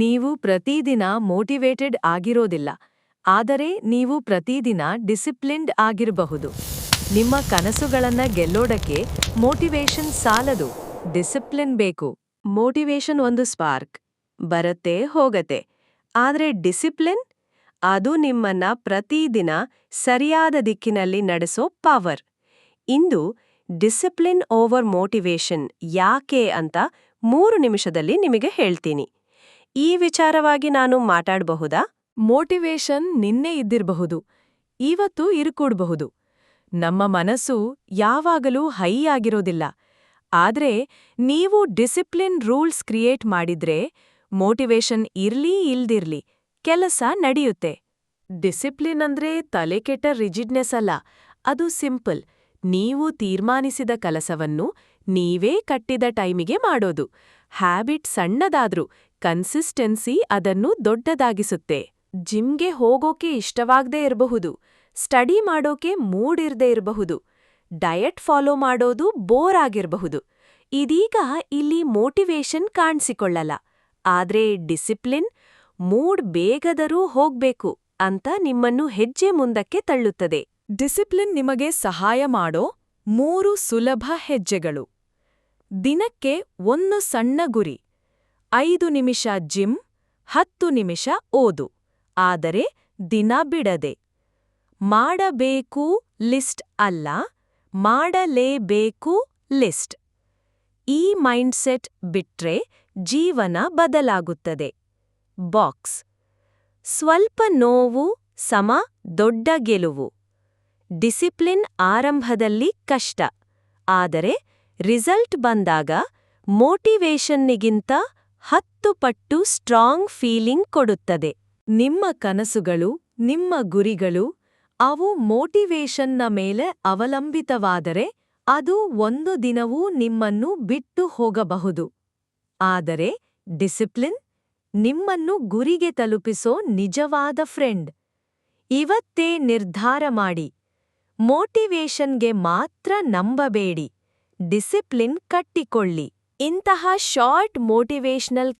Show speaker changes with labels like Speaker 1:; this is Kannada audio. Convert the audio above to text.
Speaker 1: ನೀವು ಪ್ರತಿದಿನ ಮೋಟಿವೇಟೆಡ್ ಆಗಿರೋದಿಲ್ಲ, ಆದರೆ ನೀವು ಪ್ರತಿದಿನ ಡಿಸಿಪ್ಲಿನ್ಡ್ ಆಗಿರಬಹುದು. ನಿಮ್ಮ ಕನಸುಗಳನ್ನ ಗೆಲ್ಲೋಡಕ್ಕೆ ಮೋಟಿವೇಶನ್ ಸಾಲದು, ಡಿಸಿಪ್ಲಿನ್ ಬೇಕು. ಮೋಟಿವೇಶನ್ ಒಂದು ಸ್ಪಾರ್ಕ್, ಬರತ್ತೆ ಹೋಗತ್ತೆ, ಆದ್ರೆ ಡಿಸಿಪ್ಲಿನ್? ಅದು ನಿಮ್ಮನ್ನ ಪ್ರತಿದಿನ ಸರಿಯಾದ ದಿಕ್ಕಿನಲ್ಲಿ ನಡೆಸೋ ಪವರ್. ಇಂದು ಡಿಸಿಪ್ಲಿನ್ ಓವರ್ ಮೋಟಿವೇಶನ್ ಯಾಕೆ ಅಂತ ಮೂರು ನಿಮಿಷದಲ್ಲಿ ನಿಮಗೆ ಹೇಳ್ತೀನಿ. ಈ ವಿಚಾರವಾಗಿ ನಾನು ಮಾತಾಡಬಹುದಾ? ಮೋಟಿವೇಶನ್ ನಿನ್ನೆ ಇದ್ದಿರಬಹುದು. ಇವತ್ತು ಇರುಕೂಡಬಹುದು. ನಮ್ಮ ಮನಸ್ಸು ಯಾವಾಗಲೂ ಹೈ ಆಗಿರೋದಿಲ್ಲ. ಆದ್ರೆ ನೀವು ಡಿಸಿಪ್ಲಿನ್ ರೂಲ್ಸ್ ಕ್ರಿಯೇಟ್ ಮಾಡಿದ್ರೆ ಮೋಟಿವೇಶನ್ ಇರ್ಲಿ ಇಲ್ದಿರ್ಲಿ ಕೆಲಸ ನಡೆಯುತ್ತೆ. ಡಿಸಿಪ್ಲಿನ್ ಅಂದ್ರೆ ತಲೆಕೆಟ್ಟ ರಿಜಿಡ್ನೆಸ್ ಅಲ್ಲ. ಅದು ಸಿಂಪಲ್. ನೀವು ತೀರ್ಮಾನಿಸಿದ ಕೆಲಸವನ್ನು ನೀವೇ ಕಟ್ಟಿದ ಟೈಮಿಗೆ ಮಾಡೋದು. ಹ್ಯಾಬಿಟ್ ಸಣ್ಣದಾದ್ರೂ ಕನ್ಸಿಸ್ಟೆನ್ಸಿ ಅದನ್ನು ದೊಡ್ಡದಾಗಿಸುತ್ತೆ. ಜಿಮ್ಗೆ ಹೋಗೋಕೆ ಇಷ್ಟವಾಗದೇ ಇರಬಹುದು. ಸ್ಟಡಿ ಮಾಡೋಕೆ ಮೂಡ್ ಇರದೇ ಇರಬಹುದು. ಡಯಟ್ ಫಾಲೋ ಮಾಡೋದು ಬೋರ್ ಆಗಿರಬಹುದು. ಇದೀಗ ಇಲ್ಲಿ ಮೋಟಿವೇಶನ್ ಕಾಣಿಸಿಕೊಳ್ಳಲ್ಲ. ಆದ್ರೆ ಡಿಸಿಪ್ಲಿನ್, ಮೂಡ್ ಬೇಗದರೂ ಹೋಗ್ಬೇಕು ಅಂತ ನಿಮ್ಮನ್ನು ಹೆಜ್ಜೆ ಮುಂದಕ್ಕೆ ತಳ್ಳುತ್ತದೆ. ಡಿಸಿಪ್ಲಿನ್ ನಿಮಗೆ ಸಹಾಯ ಮಾಡೋ ಮೂರು ಸುಲಭ ಹೆಜ್ಜೆಗಳು. ದಿನಕ್ಕೆ ಒಂದು ಸಣ್ಣ ಗುರಿ. ಐದು ನಿಮಿಷ ಜಿಮ್, ಹತ್ತು ನಿಮಿಷ ಓದು. ಆದರೆ ದಿನ ಬಿಡದೆ. ಮಾಡಬೇಕು ಲಿಸ್ಟ್ ಅಲ್ಲ, ಮಾಡಲೇಬೇಕು ಲಿಸ್ಟ್. ಈ ಮೈಂಡ್ಸೆಟ್ ಬಿಟ್ರೆ ಜೀವನ ಬದಲಾಗುತ್ತದೆ. ಬಾಕ್ಸ್. ಸ್ವಲ್ಪ ನೋವು, ಸಮ, ದೊಡ್ಡ ಗೆಲುವು. ಡಿಸಿಪ್ಲಿನ್ ಆರಂಭದಲ್ಲಿ ಕಷ್ಟ. ಆದರೆ ರಿಸಲ್ಟ್ ಬಂದಾಗ ಮೋಟಿವೇಶನ್ನಿಗಿಂತ ಹತ್ತು ಪಟ್ಟು ಸ್ಟ್ರಾಂಗ್ ಫೀಲಿಂಗ್ ಕೊಡುತ್ತದೆ. ನಿಮ್ಮ ಕನಸುಗಳು, ನಿಮ್ಮ ಗುರಿಗಳು, ಅವು ಮೋಟಿವೇಶನ್ನ ಮೇಲೆ ಅವಲಂಬಿತವಾದರೆ ಅದು ಒಂದು ದಿನವೂ ನಿಮ್ಮನ್ನು ಬಿಟ್ಟು ಹೋಗಬಹುದು. ಆದರೆ, ಡಿಸಿಪ್ಲಿನ್ ನಿಮ್ಮನ್ನು ಗುರಿಗೆ ತಲುಪಿಸೋ ನಿಜವಾದ ಫ್ರೆಂಡ್. ಇವತ್ತೇ ನಿರ್ಧಾರ ಮಾಡಿ. ಮೋಟಿವೇಶನ್ಗೆ ಮಾತ್ರ ನಂಬಬೇಡಿ. ಡಿಸಿಪ್ಲಿನ್ ಕಟ್ಟಿಕೊಳ್ಳಿ. ಇಂತಹ ಶಾರ್ಟ್ ಮೋಟಿವೇಶನಲ್